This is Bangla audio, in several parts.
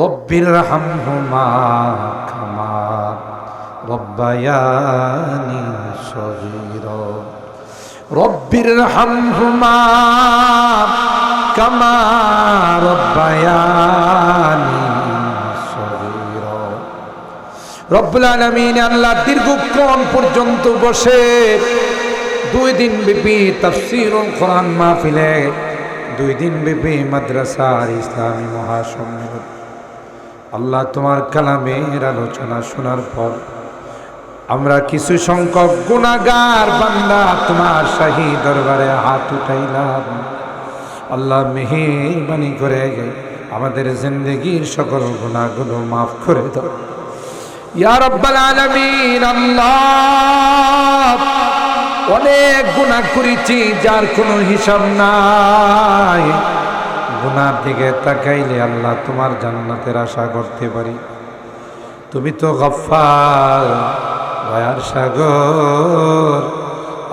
রব্বির হামহুমা খামা রব্বায়ানি সগীর। রব্বির হামহুমা কামা রব্বায়ানি সগীর। রব্বুল আলমিন আল্লাহ দীর্ঘক্ষণ পর্যন্ত বসে দুই দিন ব্যাপী তাফসিরুল কোরআন মাহফিলে, দুই দিন ব্যাপী মাদ্রাসার ইসলামী মহাসম্মেলন আল্লাহ তোমার কালামের আলোচনা শোনার পর আমরা কিছু সংখ্যক গুণাগার বান্দা তোমার শাহী দরবারে হাত উঠাইলাম। আল্লাহ মেহেরবানি করে আমাদের জিন্দগির সকল গুণাগুলো মাফ করে দাও। অনেক গুনাহ করেছি যার কোনো হিসাব নাই। গুনার দিকে তাকাইলে আল্লাহ তোমার জান্নাতের আশা করতে পারি। তুমি তো গফার দয়ার সাগর।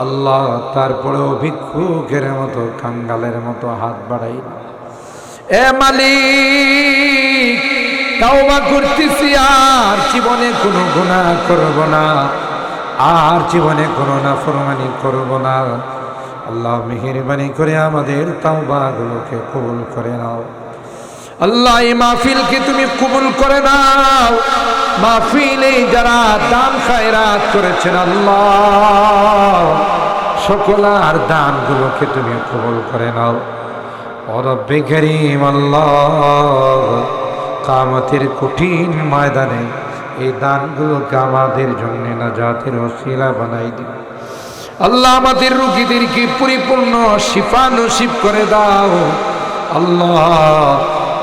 আল্লাহ তারপরেও ভিক্ষুকের মতো, কাঙ্গালের মতো হাত বাড়াই এ মালিক, তাওবা করতেছি, আর জীবনে কোনো গুনাহ করব না। আর জীবনে কোনো না ফরমানি করব না। আল্লাহ মেহেরবানি করে আমাদের তাওবাগুলোকে কবুল করে নাও। আল্লাহ এই মাহফিলকে তুমি কবুল করে নাও। মাহফিলে যারা দান খায়রাত করেছেন আল্লাহ, সকল আর দানগুলোকে তুমি কবুল করে নাও। অরব্বে করিম আল্লাহ, কামতের কঠিন ময়দানে এই দানগুলোকে আমাদের জন্য নাজাতের অশিলা বানাই দিন আল্লাহ আমাদের রুগীদেরকে পরিপূর্ণ শিফা নসিব করে দাও। আল্লাহ,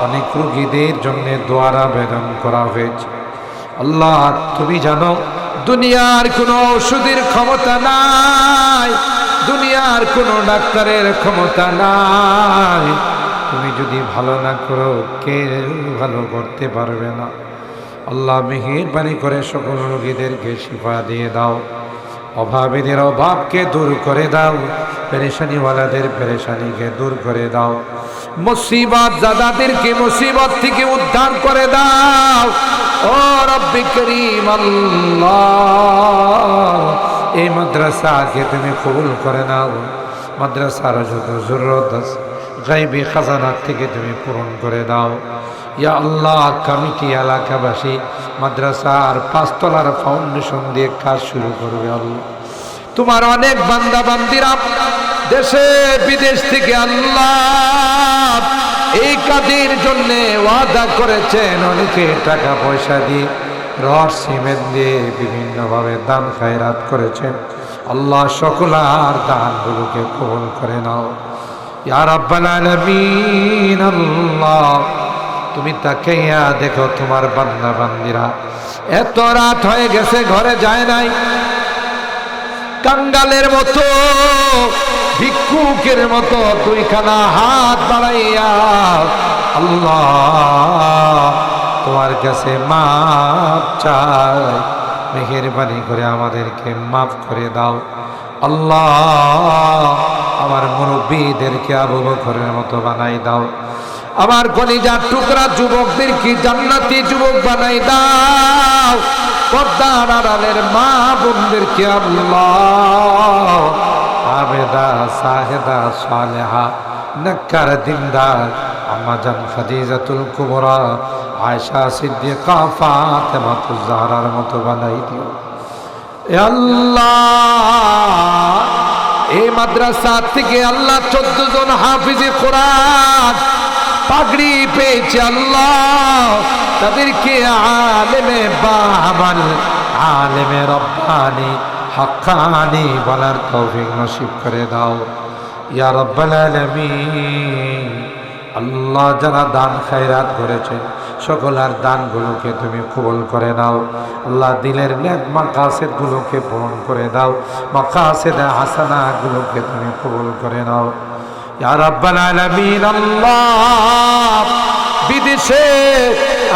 অনেক রুগীদের জন্য দোয়ার আবেদন করা হয়েছে। আল্লাহ, তুমি জানো, দুনিয়ার কোনো ওষুধের ক্ষমতা নাই, দুনিয়ার কোনো ডাক্তারের ক্ষমতা নাই। তুমি যদি ভালো না করো, কে ভালো করতে পারবে না? আল্লাহ, মেহেরবানি করে সকল রোগীদেরকে শিফা দিয়ে দাও। অভাবীদের অভাবকে দূর করে দাও। পেরেশানিওয়ালাদের পেরেশানিকে দূর করে দাও। মুসিবত দাদাদেরকে মুসিবত থেকে উদ্ধার করে দাও। ও রব্বি করিম আল্লাহ, এই মাদ্রাসাকে তুমি কবুল করে নাও। মাদ্রাসার যত জরুরত আছে, গাইবি খাজানার থেকে তুমি পূরণ করে দাও। ইয়া আল্লাহ কমিটি এলাকাবাসী? মাদ্রাসার পাঁচতলার ফাউন্ডেশন দিয়ে কাজ শুরু করবে আল্লাহ। তোমার অনেক বান্দা বান্দিরা দেশে বিদেশ থেকে আল্লাহ, এই কাজের জন্য ওয়াদা করেছেন। অনেকে টাকা পয়সা দিয়ে রড, সিমেন্ট দিয়ে বিভিন্নভাবে দান খায়রাত করেছেন। আল্লাহ সকলার দানগুলোকে কবুল করে নাও। ইয়া রাব্বাল আলামিন, আল্লাহ তুমি তাকাইয়া দেখো তোমার বান্দা বান্দিরা এত রাত হয়ে গেছে, ঘরে যায় নাই। কাঙ্গালের মতো, ভিক্ষুকের মতো দুইখানা হাত বাড়াইয়া আল্লাহ তোমার কাছে মাপ চাই। মেহেরবানি করে আমাদেরকে মাফ করে দাও। আল্লাহ আমার মুরব্বীদেরকে আবু বকরের মতো বানাই দাও। আমার কলিজার টুকরা যুবকদেরকে জান্নাতি যুবক বানাই দাও? পদ্মার আড়ালের মা বোনদেরকে আল্লাহ? আবেদা, সাহেদা, সালেহা, নক্কার, দিনদার আম্মাজান খাদিজাতুল কুবরা আয়সা সিদ্দিকা ফাতেমাতুজ জাহরার মতো বানাই দিও। আল্লাহ এই মাদ্রাসা থেকে আল্লাহ চোদ্দ জন হাফিজে কোরআন পাগড়ি পেয়েছে আল্লাহ। তাদেরকে আলেমে বাহাবাল আলেমে রব্বানি হাক্কানি বলার তৌফিক নসিব করে দাও। ইয়া রব্বাল আল্লাহ যারা দান খায়রাত করেছেন সকলার দানগুলোকে তুমি কবল করে দাও আল্লাহ দিলের নেক মাকাসেদ গুলোকে পূরণ করে দাও। মাকাসেদ হাসানাগুলোকে তুমি কবল করে নাও। বিদেশে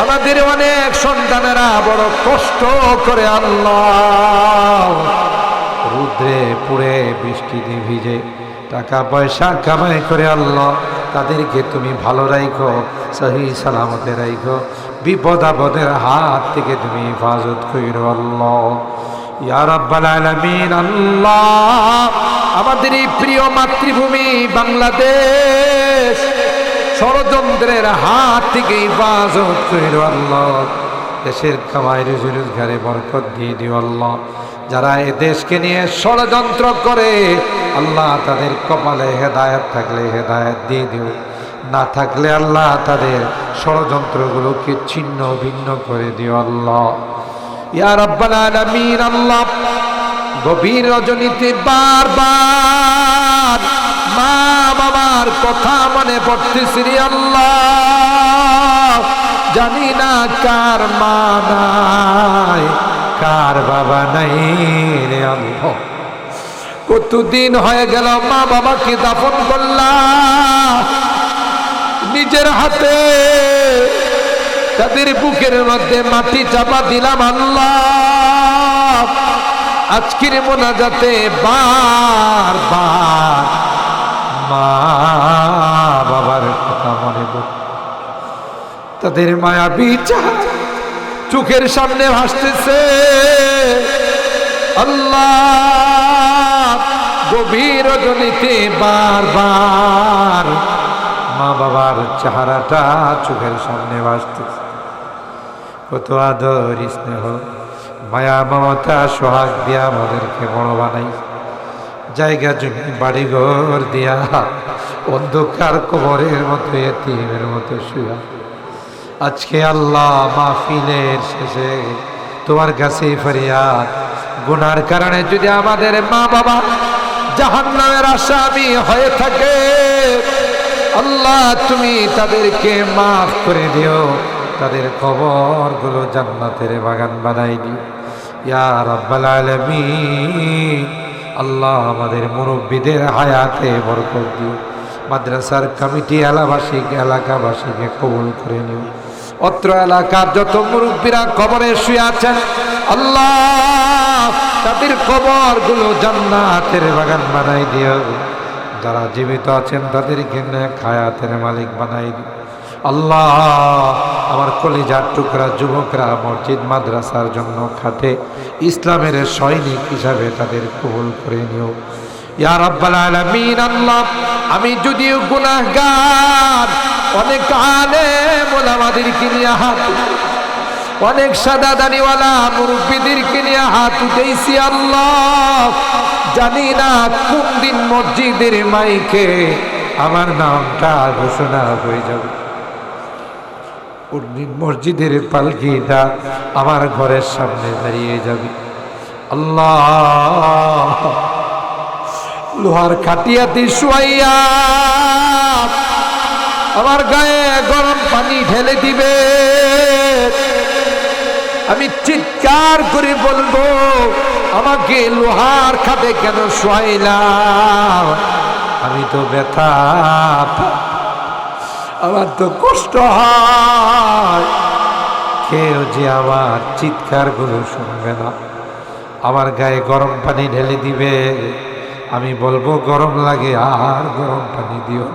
আমাদের অনেক সন্তানেরা বড় কষ্ট করে আল্লাহ। রুদ্রে পুড়ে বৃষ্টিতে ভিজে টাকা পয়সা কামাই করে আল্লাহ। তাদেরকে তুমি ভালো রাখো সহি সালামতে রাখো বিপদ আপদের হাত থেকে তুমি হেফাজত কইরো আল্লাহ। আল্লাহ। আমাদের এই প্রিয় মাতৃভূমি বাংলাদেশ, ষড়যন্ত্রের হাত থেকে দেশের কামাই রোজগারে বরকত দিয়ে দিও আল্লাহ। যারা এ দেশকে নিয়ে ষড়যন্ত্র করে, আল্লাহ তাদের কপালে হেদায়ত থাকলে হেদায়ত দিয়ে দিও। না থাকলে আল্লাহ তাদের ষড়যন্ত্রগুলোকে ছিন্ন ভিন্ন করে দিও আল্লাহ। ইয়া রাব্বাল আলামিন, আল্লাহ গভীর রজনীতে বারবার মা বাবার কথা মনে পড়তেছি রে আল্লাহ। জানি না কার মা নাই, কার বাবা নাই রে কতদিন হয়ে গেল মা বাবাকে দাফন করলাম, নিজের হাতে তাদের বুকের মধ্যে মাটি চাপা দিলাম আল্লাহ। আজকের মোনাজাতে বার বার মা বাবার কথা মনে তাদের মায়া বিচার চোখের সামনে ভাসতেছে। আল্লাহ গভীর রজনীতে বারবার মা বাবার চেহারাটা চোখের সামনে ভাসতেছে। কত আদর স্নেহ। মায়া, মমতা, সোহাগ দিয়া আমাদেরকে বড় বানাই। জায়গা জমি, বাড়িঘর দিয়া অন্ধকার কবরের মতো, এতিমের মতো শুয়া। আজকে আল্লাহ মাহফিলের শেষে তোমার কাছে ফরিয়াদ। গুনার কারণে যদি আমাদের মা বাবা জাহান নামের আসামি হয়ে থাকে, আল্লাহ তুমি তাদেরকে মাফ করে দিও। তাদের কবরগুলো জান্নাতের বাগান বানাই দিও ইয়া আল্লাহ আমাদের মুরব্বীদের হায়াতে বরকত দিও। মাদ্রাসার কমিটি এলাবাসীকে এলাকাবাসীকে কবুল করে নিও। অত্র এলাকার যত মুরব্বীরা কবরে শুয়ে আছেন, আল্লাহ তাদের কবরগুলো জান্নাতের বাগান বানাই দিও। যারা জীবিত আছেন তাদেরকে খায়াতের মালিক বানাই দিও। আল্লাহ, আমার কলিজার টুকরা যুবকরা মসজিদ, মাদ্রাসার জন্য খাটে। ইসলামের সৈনিক হিসাবে তাদের কবুল করে নিও। আল্লাহ, আমি যদিও গুনাহগার, অনেক আলেম ওলামাদেরকে নিয়ে হাত, অনেক সাদা দানিওয়ালা মুরব্বীদেরকে নিয়ে হাত উঠেছি আল্লাহ। জানি না কোন দিন মসজিদের মাইকে আমার নামটা ঘোষণা হয়ে যাবে। কোনদিন মসজিদের পালকিটা আমার ঘরের সামনে দাঁড়িয়ে যাবে। আল্লাহ! লোহার খাটিয়াতে শুয়াইয়া আমার গায়ে গরম পানি ঢেলে দিবে। আমি চিৎকার করে বলব, আমাকে লোহার খাটে কেন শুয়াইলাম আমি তো ব্যথা আমার তো কষ্ট হয়। কেউ যে আমার চিৎকার চিৎকারগুলো শুনবে না। আমার গায়ে গরম পানি ঢেলে দিবে। আমি বলব, গরম লাগে, আর গরম পানি দিও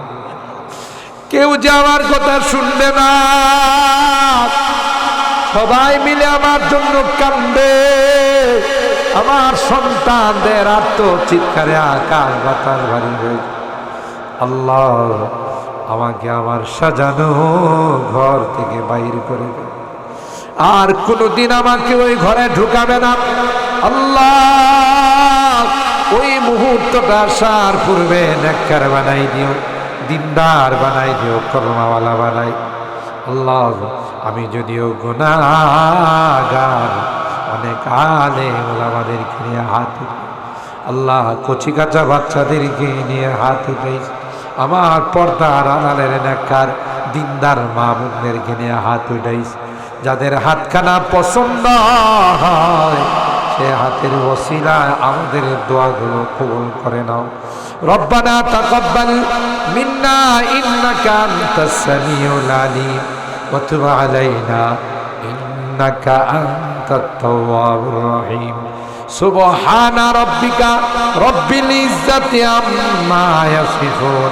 কেউ যে আমার কথা শুনবে না। সবাই মিলে আমার জন্য কান্দে। আমার সন্তানদের আত্ম চিৎকারে আকাশ বাতাস ভারী হয়ে আল্লাহ আমাকে আমার সাজানো ঘর থেকে বাইর করে আর কোনোদিন আমাকে ওই ঘরে ঢুকাবে না। আল্লাহ, ওই মুহূর্তটা আসার পূর্বে নেককার বানাই দিও, দিনদার বানাই দিও, কর্মাওয়ালা বানাই। আল্লাহ, আমি যদিও গুনাগার অনেক আলে ওলামাদেরকে নিয়ে হাত আল্লাহ, কচি কাঁচা বাচ্চাদেরকে নিয়ে হাত উঠাই। আমার পর্দার আড়ালের নেককার দিনদার মা বোনদেরকে নিয়ে হাত উঠাইস যাদের হাতখানা পছন্দ হয়, সে হাতের ওসিলায় আমাদের দোয়াগুলো কবুল করে নাও। রব্বানা তাকাব্বাল মিন্না ইন্নাকা আনতাস সামিউল আলিম, ওয়া তুব আলাইনা ইন্নাকা আনতাত তাওয়াবুর রহিম। সুবহানা রাব্বিকা রব্বিল ইজ্জাতি আম্মা ইয়াসিফুন।